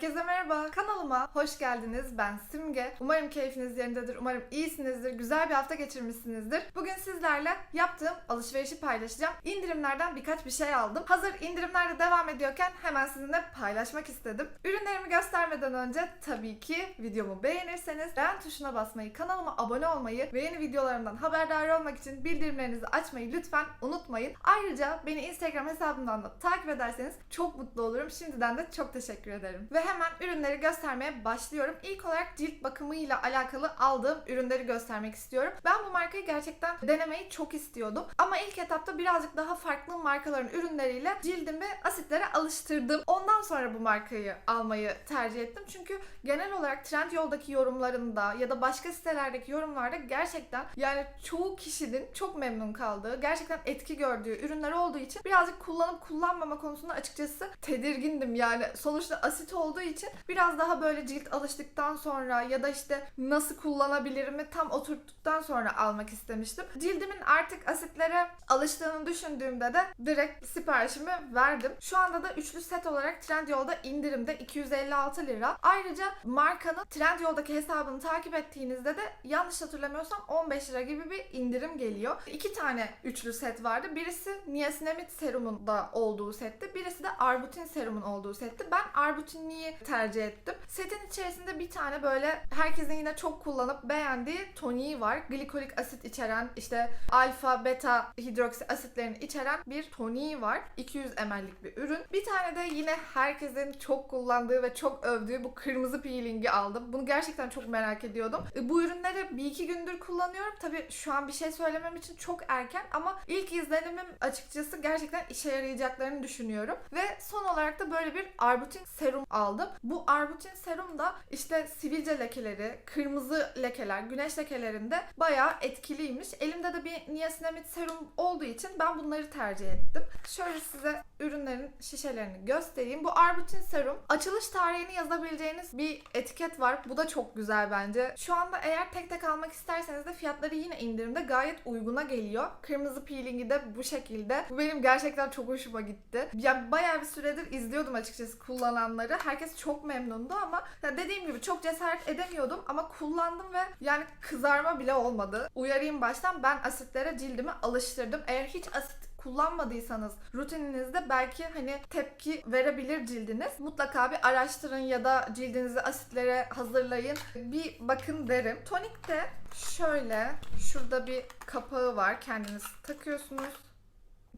Herkese merhaba. Kanalıma hoş geldiniz. Ben Simge. Umarım keyfiniz yerindedir. Umarım iyisinizdir. Güzel bir hafta geçirmişsinizdir. Bugün sizlerle yaptığım alışverişi paylaşacağım. İndirimlerden birkaç bir şey aldım. Hazır indirimler de devam ediyorken hemen sizinle paylaşmak istedim. Ürünlerimi göstermeden önce tabii ki videomu beğenirseniz beğen tuşuna basmayı, kanalıma abone olmayı ve yeni videolarımdan haberdar olmak için bildirimlerinizi açmayı lütfen unutmayın. Ayrıca beni Instagram hesabımdan da takip ederseniz çok mutlu olurum. Şimdiden de çok teşekkür ederim. Ve hemen ürünleri göstermeye başlıyorum. İlk olarak cilt bakımıyla alakalı aldığım ürünleri göstermek istiyorum. Ben bu markayı gerçekten denemeyi çok istiyordum. Ama ilk etapta birazcık daha farklı markaların ürünleriyle cildimi asitlere alıştırdım. Ondan sonra bu markayı almayı tercih ettim. Çünkü genel olarak Trendyol'daki yorumlarında ya da başka sitelerdeki yorumlarda gerçekten yani çoğu kişinin çok memnun kaldığı, gerçekten etki gördüğü ürünler olduğu için birazcık kullanıp kullanmama konusunda açıkçası tedirgindim. Yani sonuçta asit olduğu için biraz daha böyle cilt alıştıktan sonra ya da işte nasıl kullanabilirimi tam oturttuktan sonra almak istemiştim. Cildimin artık asitlere alıştığını düşündüğümde de direkt siparişimi verdim. Şu anda da üçlü set olarak Trendyol'da indirimde 256 lira. Ayrıca markanın Trendyol'daki hesabını takip ettiğinizde de yanlış hatırlamıyorsam 15 lira gibi bir indirim geliyor. İki tane üçlü set vardı. Birisi niacinamide serumun da olduğu setti. Birisi de arbutin serumun olduğu setti. Ben arbutinliği tercih ettim. Setin içerisinde bir tane böyle herkesin yine çok kullanıp beğendiği toniği var. Glikolik asit içeren işte alfa, beta hidroksi asitlerini içeren bir toniği var. 200 ml'lik bir ürün. Bir tane de yine herkesin çok kullandığı ve çok övdüğü bu kırmızı peelingi aldım. Bunu gerçekten çok merak ediyordum. E, Bu ürünleri bir iki gündür kullanıyorum. Tabii şu an bir şey söylemem için çok erken ama ilk izlenimim açıkçası gerçekten işe yarayacaklarını düşünüyorum. Ve son olarak da böyle bir arbutin serum aldım. Bu arbutin serum da işte sivilce lekeleri, kırmızı lekeler, güneş lekelerinde bayağı etkiliymiş. Elimde de bir niacinamide serum olduğu için ben bunları tercih ettim. Şöyle size ürünlerin şişelerini göstereyim. Bu arbutin serum açılış tarihini yazabileceğiniz bir etiket var. Bu da çok güzel bence. Şu anda eğer tek tek almak isterseniz de fiyatları yine indirimde gayet uyguna geliyor. Kırmızı peelingi de bu şekilde. Bu benim gerçekten çok hoşuma gitti. Ya bayağı bir süredir izliyordum açıkçası kullananları. Herkes çok memnundu ama ya dediğim gibi çok cesaret edemiyordum ama kullandım ve yani kızarma bile olmadı. Uyarayım baştan ben asitlere cildimi alıştırdım. Eğer hiç asit kullanmadıysanız rutininizde belki hani tepki verebilir cildiniz. Mutlaka bir araştırın ya da cildinizi asitlere hazırlayın. Bir bakın derim. Tonik de şöyle şurada bir kapağı var. Kendiniz takıyorsunuz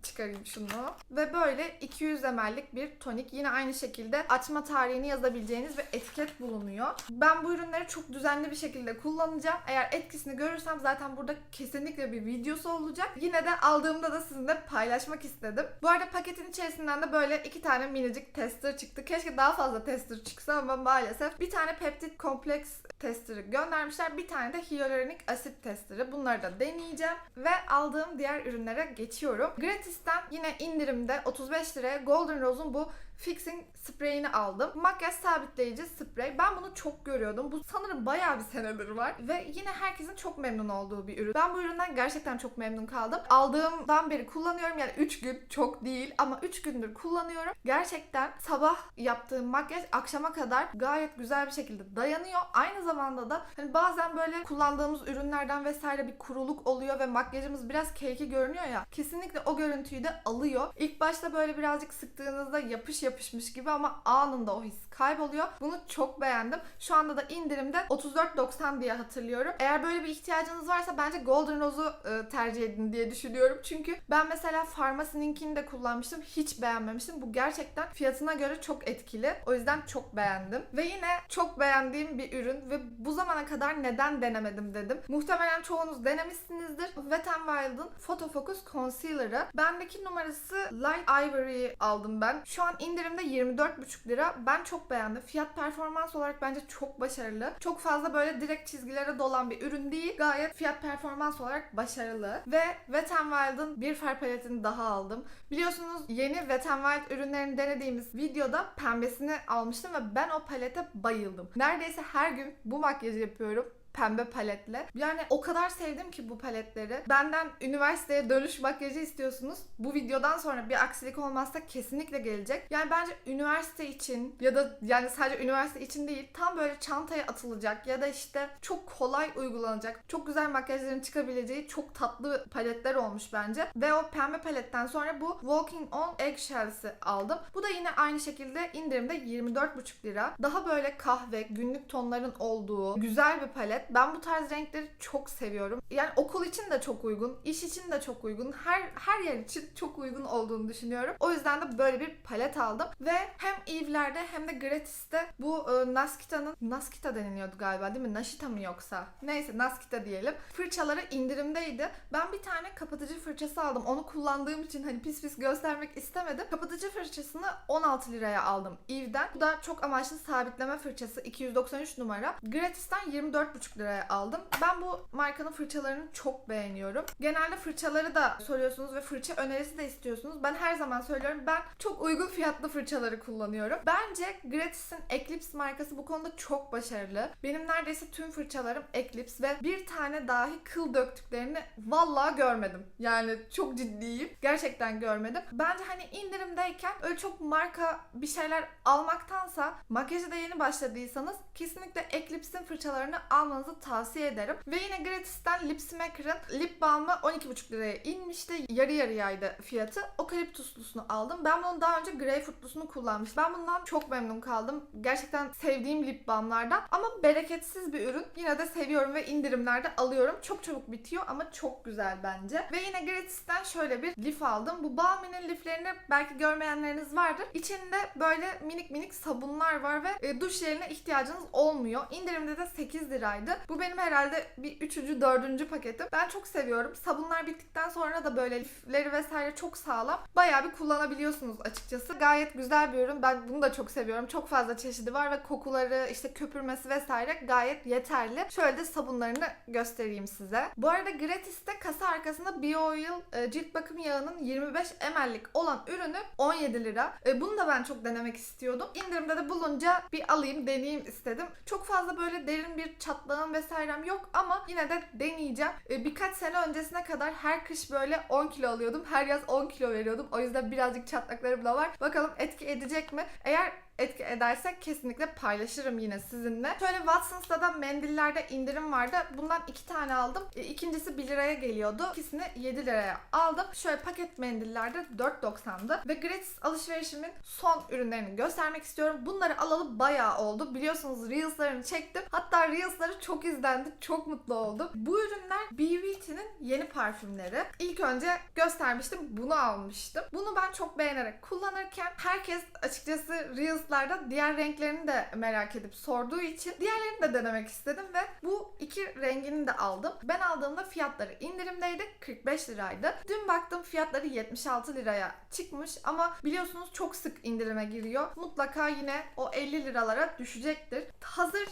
çıkarayım şunu. Ve böyle 200 ml'lik bir tonik. Yine aynı şekilde açma tarihini yazabileceğiniz bir etiket bulunuyor. Ben bu ürünleri çok düzenli bir şekilde kullanacağım. Eğer etkisini görürsem zaten burada kesinlikle bir videosu olacak. Yine de aldığımda da sizinle paylaşmak istedim. Bu arada paketin içerisinden de böyle iki tane minicik tester çıktı. Keşke daha fazla tester çıksa ama maalesef. Bir tane peptit kompleks testeri göndermişler. Bir tane de hyaluronik asit testeri. Bunları da deneyeceğim. Ve aldığım diğer ürünlere geçiyorum. Gratis'ten yine indirimde 35 liraya Golden Rose'un bu fixing spreyini aldım. Makyaj sabitleyici sprey. Ben bunu çok görüyordum. Bu sanırım bayağı bir senedir var. Ve yine herkesin çok memnun olduğu bir ürün. Ben bu üründen gerçekten çok memnun kaldım. Aldığımdan beri kullanıyorum. Yani 3 gün çok değil ama 3 gündür kullanıyorum. Gerçekten sabah yaptığım makyaj akşama kadar gayet güzel bir şekilde dayanıyor. Aynı zamanda da hani bazen böyle kullandığımız ürünlerden vesaire bir kuruluk oluyor ve makyajımız biraz keyki görünüyor ya. Kesinlikle o görüntüyü de alıyor. İlk başta böyle birazcık sıktığınızda yapış yapışmış gibi ama anında o his kayboluyor. Bunu çok beğendim. Şu anda da indirimde 34.90 diye hatırlıyorum. Eğer böyle bir ihtiyacınız varsa bence Golden Rose'u e, tercih edin diye düşünüyorum. Çünkü ben mesela Farmacy'ninkini de kullanmıştım. Hiç beğenmemiştim. Bu gerçekten fiyatına göre çok etkili. O yüzden çok beğendim. Ve yine çok beğendiğim bir ürün ve bu zamana kadar neden denemedim dedim. Muhtemelen çoğunuz denemişsinizdir. Wet n Wild'ın Photo Focus Concealer'ı. Bendeki numarası Light Ivory'yi aldım ben. Şu an indirimde 24,5 lira. Ben çok beğendim. Fiyat performans olarak bence çok başarılı. Çok fazla böyle direkt çizgilere dolan bir ürün değil. Gayet fiyat performans olarak başarılı. Ve Wet n Wild'ın bir far paletini daha aldım. Biliyorsunuz yeni Wet n Wild ürünlerini denediğimiz videoda pembesini almıştım ve ben o palete bayıldım. Neredeyse her gün bu makyajı yapıyorum pembe paletle. Yani o kadar sevdim ki bu paletleri. Benden üniversiteye dönüş makyajı istiyorsunuz. Bu videodan sonra bir aksilik olmazsa kesinlikle gelecek. Yani bence üniversite için ya da yani sadece üniversite için değil tam böyle çantaya atılacak ya da işte çok kolay uygulanacak, çok güzel makyajların çıkabileceği çok tatlı paletler olmuş bence. Ve o pembe paletten sonra bu Walking on Eggshells'i aldım. Bu da yine aynı şekilde indirimde 24,5 lira. Daha böyle kahve, günlük tonların olduğu güzel bir palet. Ben bu tarz renkleri çok seviyorum. Yani okul için de çok uygun, iş için de çok uygun, her her yer için çok uygun olduğunu düşünüyorum. O yüzden de böyle bir palet aldım ve hem Eve'lerde hem de Gratis'te bu e, Naskita'nın Naskita deniliyordu galiba değil mi? Naşita mı yoksa? Neyse Naskita diyelim. Fırçaları indirimdeydi. Ben bir tane kapatıcı fırçası aldım. Onu kullandığım için hani pis pis göstermek istemedim. Kapatıcı fırçasını 16 liraya aldım Eve'den. Bu da çok amaçlı sabitleme fırçası 293 numara. Gratis'ten 24,5 liraya aldım. Ben bu markanın fırçalarını çok beğeniyorum. Genelde fırçaları da soruyorsunuz ve fırça önerisi de istiyorsunuz. Ben her zaman söylüyorum ben çok uygun fiyatlı fırçaları kullanıyorum. Bence Gratis'in Eclipse markası bu konuda çok başarılı. Benim neredeyse tüm fırçalarım Eclipse ve bir tane dahi kıl döktüklerini vallahi görmedim. Yani çok ciddiyim. Gerçekten görmedim. Bence hani indirimdeyken öyle çok marka bir şeyler almaktansa makyaja da yeni başladıysanız kesinlikle Eclipse'in fırçalarını almanızı tavsiye ederim. Ve yine Gratis'ten Lip Smacker'ın lip balmı 12,5 liraya inmişti. Yarı yarıyaydı fiyatı. Okaliptuslusunu aldım. Ben bunun daha önce greyfurtlusunu kullanmıştım. Ben bundan çok memnun kaldım. Gerçekten sevdiğim lip balmlardan. Ama bereketsiz bir ürün. Yine de seviyorum ve indirimlerde alıyorum. Çok çabuk bitiyor ama çok güzel bence. Ve yine Gratis'ten şöyle bir lif aldım. Bu Balmy'nin liflerini belki görmeyenleriniz vardır. İçinde böyle minik minik sabunlar var ve e, duş jeline ihtiyacınız olmuyor. İndirimde de 8 liraydı. Bu benim herhalde bir üçüncü, dördüncü paketim. Ben çok seviyorum. Sabunlar bittikten sonra da böyle lifleri vesaire çok sağlam. Bayağı bir kullanabiliyorsunuz açıkçası. Gayet güzel bir ürün. Ben bunu da çok seviyorum. Çok fazla çeşidi var ve kokuları, işte köpürmesi vesaire gayet yeterli. Şöyle de sabunlarını göstereyim size. Bu arada Gratis'te kasa arkasında BioOil e, cilt bakım yağının 25 ml'lik olan ürünü 17 lira. E, bunu da ben çok denemek istiyordum. İndirimde de bulunca bir alayım, deneyeyim istedim. Çok fazla böyle derin bir çatlağım vesairem yok ama yine de deneyeceğim. E, birkaç sene öncesine kadar her kış böyle 10 kilo alıyordum. Her yaz 10 kilo veriyordum. O yüzden birazcık çatlaklarım da var. Bakalım etki edecek mi? Eğer etki ederse kesinlikle paylaşırım yine sizinle. Şöyle Watsons'ta da mendillerde indirim vardı. Bundan iki tane aldım. E, İkincisi 1 liraya geliyordu. İkisini 7 liraya aldım. Şöyle paket mendillerde 4.90'dı. Ve gratis alışverişimin son ürünlerini göstermek istiyorum. Bunları alalı bayağı oldu. Biliyorsunuz Reels'larını çektim. Hatta Reels'ları çok izlendi. Çok mutlu oldum. Bu ürünler B Beauty'nin yeni parfümleri. İlk önce göstermiştim. Bunu almıştım. Bunu ben çok beğenerek kullanırken herkes açıkçası Reels'larda diğer renklerini de merak edip sorduğu için diğerlerini de denemek istedim ve bu iki rengini de aldım. Ben aldığımda fiyatları indirimdeydi. 45 liraydı. Dün baktım fiyatları 76 liraya çıkmış ama biliyorsunuz çok sık indirime giriyor. Mutlaka yine o 50 liralara düşecektir. Hazır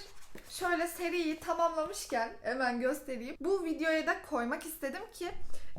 Şöyle seriyi tamamlamışken hemen göstereyim. Bu videoya da koymak istedim ki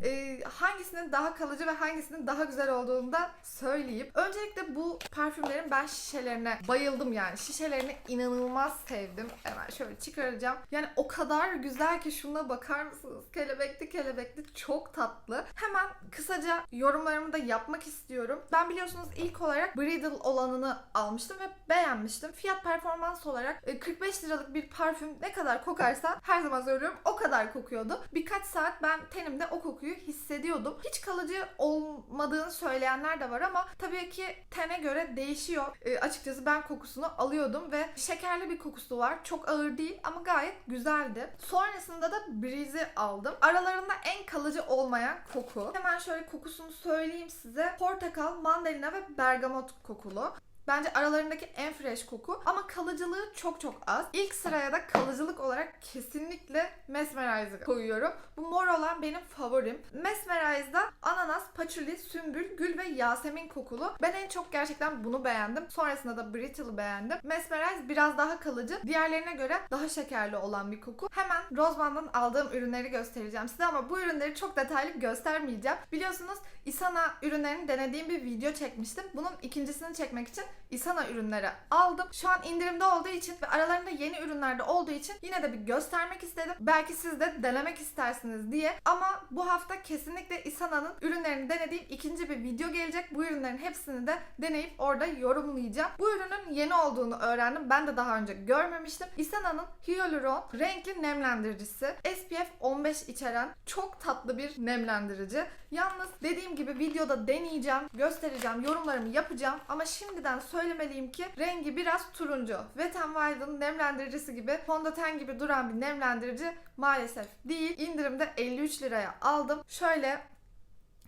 e, hangisinin daha kalıcı ve hangisinin daha güzel olduğunu da söyleyeyim. Öncelikle bu parfümlerin ben şişelerine bayıldım yani. Şişelerini inanılmaz sevdim. Hemen şöyle çıkaracağım. Yani o kadar güzel ki şuna bakar mısınız? Kelebekli kelebekli çok tatlı. Hemen kısaca yorumlarımı da yapmak istiyorum. Ben biliyorsunuz ilk olarak Bridal olanını almıştım ve beğenmiştim. Fiyat performans olarak e, 45 liralık bir parfüm ne kadar kokarsa her zaman söylüyorum o kadar kokuyordu. Birkaç saat ben tenimde o kokuyu hissediyordum. Hiç kalıcı olmadığını söyleyenler de var ama tabii ki tene göre değişiyor. E, açıkçası ben kokusunu alıyordum ve şekerli bir kokusu var. Çok ağır değil ama gayet güzeldi. Sonrasında da Breeze'i aldım. Aralarında en kalıcı olmayan koku. Hemen şöyle kokusunu söyleyeyim size. Portakal, mandalina ve bergamot kokulu. Bence aralarındaki en fresh koku ama kalıcılığı çok çok az. İlk sıraya da kalıcılık olarak kesinlikle Mesmerize'ı koyuyorum. Bu mor olan benim favorim. Mesmerize'da ananas, patchouli, sümbül, gül ve yasemin kokulu. Ben en çok gerçekten bunu beğendim. Sonrasında da Brittle'ı beğendim. Mesmerize biraz daha kalıcı. Diğerlerine göre daha şekerli olan bir koku. Hemen Roseman'dan aldığım ürünleri göstereceğim size ama bu ürünleri çok detaylı göstermeyeceğim. Biliyorsunuz Isana ürünlerini denediğim bir video çekmiştim. Bunun ikincisini çekmek için Isana ürünleri aldım. Şu an indirimde olduğu için ve aralarında yeni ürünlerde olduğu için yine de bir göstermek istedim. Belki siz de denemek istersiniz diye. Ama bu hafta kesinlikle Isana'nın ürünlerini denediğim ikinci bir video gelecek. Bu ürünlerin hepsini de deneyip orada yorumlayacağım. Bu ürünün yeni olduğunu öğrendim. Ben de daha önce görmemiştim. Isana'nın Hyaluron renkli nemlendiricisi. SPF 15 içeren çok tatlı bir nemlendirici. Yalnız dediğim gibi videoda deneyeceğim, göstereceğim, yorumlarımı yapacağım ama şimdiden söylemeliyim ki rengi biraz turuncu. Wet n Wild'ın nemlendiricisi gibi fondöten gibi duran bir nemlendirici maalesef değil. İndirimde 53 liraya aldım. Şöyle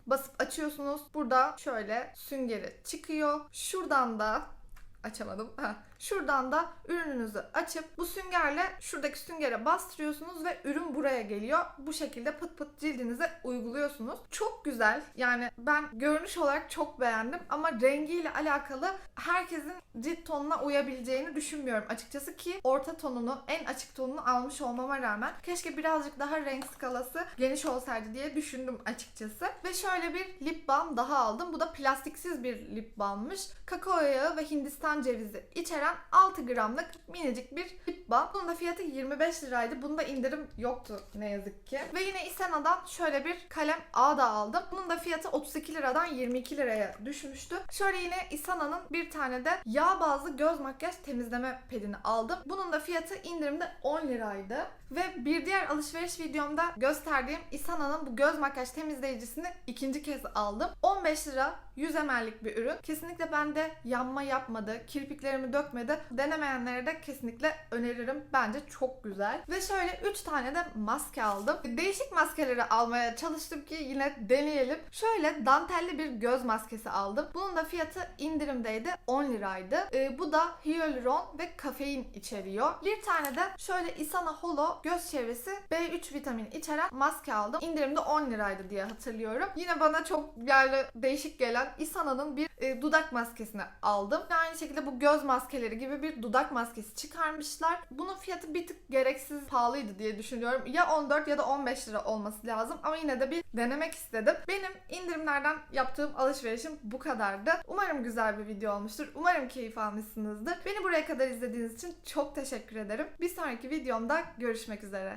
basıp açıyorsunuz. Burada şöyle süngeri çıkıyor. Şuradan da açamadım. Şuradan da ürününüzü açıp bu süngerle şuradaki süngere bastırıyorsunuz ve ürün buraya geliyor. Bu şekilde pıt pıt cildinize uyguluyorsunuz. Çok güzel. Yani ben görünüş olarak çok beğendim ama rengiyle alakalı herkesin cilt tonuna uyabileceğini düşünmüyorum açıkçası ki orta tonunu, en açık tonunu almış olmama rağmen keşke birazcık daha renk skalası geniş olsaydı diye düşündüm açıkçası. Ve şöyle bir lip balm daha aldım. Bu da plastiksiz bir lip balmmış. Kakao yağı ve Hindistan cevizi içeren 6 gramlık minicik bir lip balm. Bunun da fiyatı 25 liraydı. Bunda indirim yoktu ne yazık ki. Ve yine Isena'dan şöyle bir kalem A da aldım. Bunun da fiyatı 32 liradan 22 liraya düşmüştü. Şöyle yine Isana'nın bir tane de yağ bazlı göz makyaj temizleme pedini aldım. Bunun da fiyatı indirimde 10 liraydı. Ve bir diğer alışveriş videomda gösterdiğim Isana'nın bu göz makyaj temizleyicisini ikinci kez aldım. 15 lira 100 ml'lik bir ürün. Kesinlikle bende yanma yapmadı, kirpiklerimi dökmedi. Denemeyenlere de kesinlikle öneririm. Bence çok güzel. Ve şöyle 3 tane de maske aldım. Değişik maskeleri almaya çalıştım ki yine deneyelim. Şöyle dantelli bir göz maskesi aldım. Bunun da fiyatı indirimdeydi. 10 liraydı. Ee, bu da hyaluron ve kafein içeriyor. Bir tane de şöyle Isana Holo göz çevresi B3 vitamin içeren maske aldım. İndirimde 10 liraydı diye hatırlıyorum. Yine bana çok yani değişik gelen Isana'nın bir e, dudak maskesini aldım. Ve aynı şekilde bu göz maskeleri gibi bir dudak maskesi çıkarmışlar. Bunun fiyatı bir tık gereksiz pahalıydı diye düşünüyorum. Ya 14 ya da 15 lira olması lazım ama yine de bir denemek istedim. Benim indirimlerden yaptığım alışverişim bu kadardı. Umarım güzel bir video olmuştur. Umarım keyif almışsınızdır. Beni buraya kadar izlediğiniz için çok teşekkür ederim. Bir sonraki videomda görüşmek üzere.